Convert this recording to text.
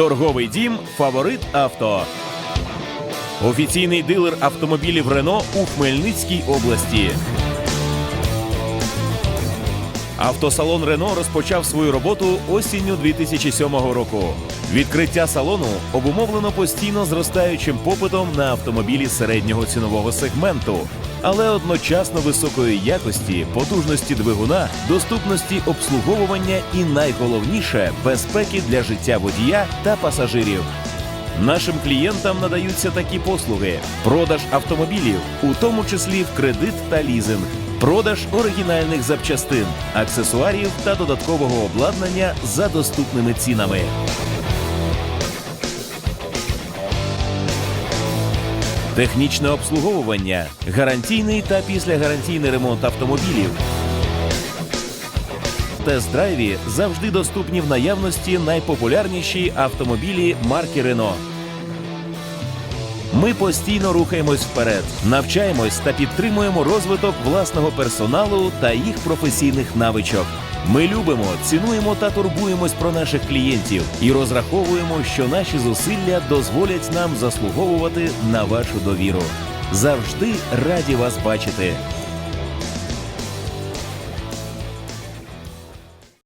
Торговий дім Фаворит Авто. Офіційний дилер автомобілів Рено у Хмельницькій області. Автосалон Рено розпочав свою роботу осінню 2007 року. Відкриття салону обумовлено постійно зростаючим попитом на автомобілі середнього цінового сегменту, але одночасно високої якості, потужності двигуна, доступності обслуговування і найголовніше безпеки для життя водія та пасажирів. Нашим клієнтам надаються такі послуги: продаж автомобілів, у тому числі в кредит та лізинг, продаж оригінальних запчастин, аксесуарів та додаткового обладнання за доступними цінами. Технічне обслуговування, гарантійний та післягарантійний ремонт автомобілів. Тест-драйві завжди доступні в наявності найпопулярніші автомобілі марки Рено. Ми постійно рухаємось вперед, навчаємось та підтримуємо розвиток власного персоналу та їх професійних навичок. Ми любимо, цінуємо та турбуємось про наших клієнтів і розраховуємо, що наші зусилля дозволять нам заслуговувати на вашу довіру. Завжди раді вас бачити.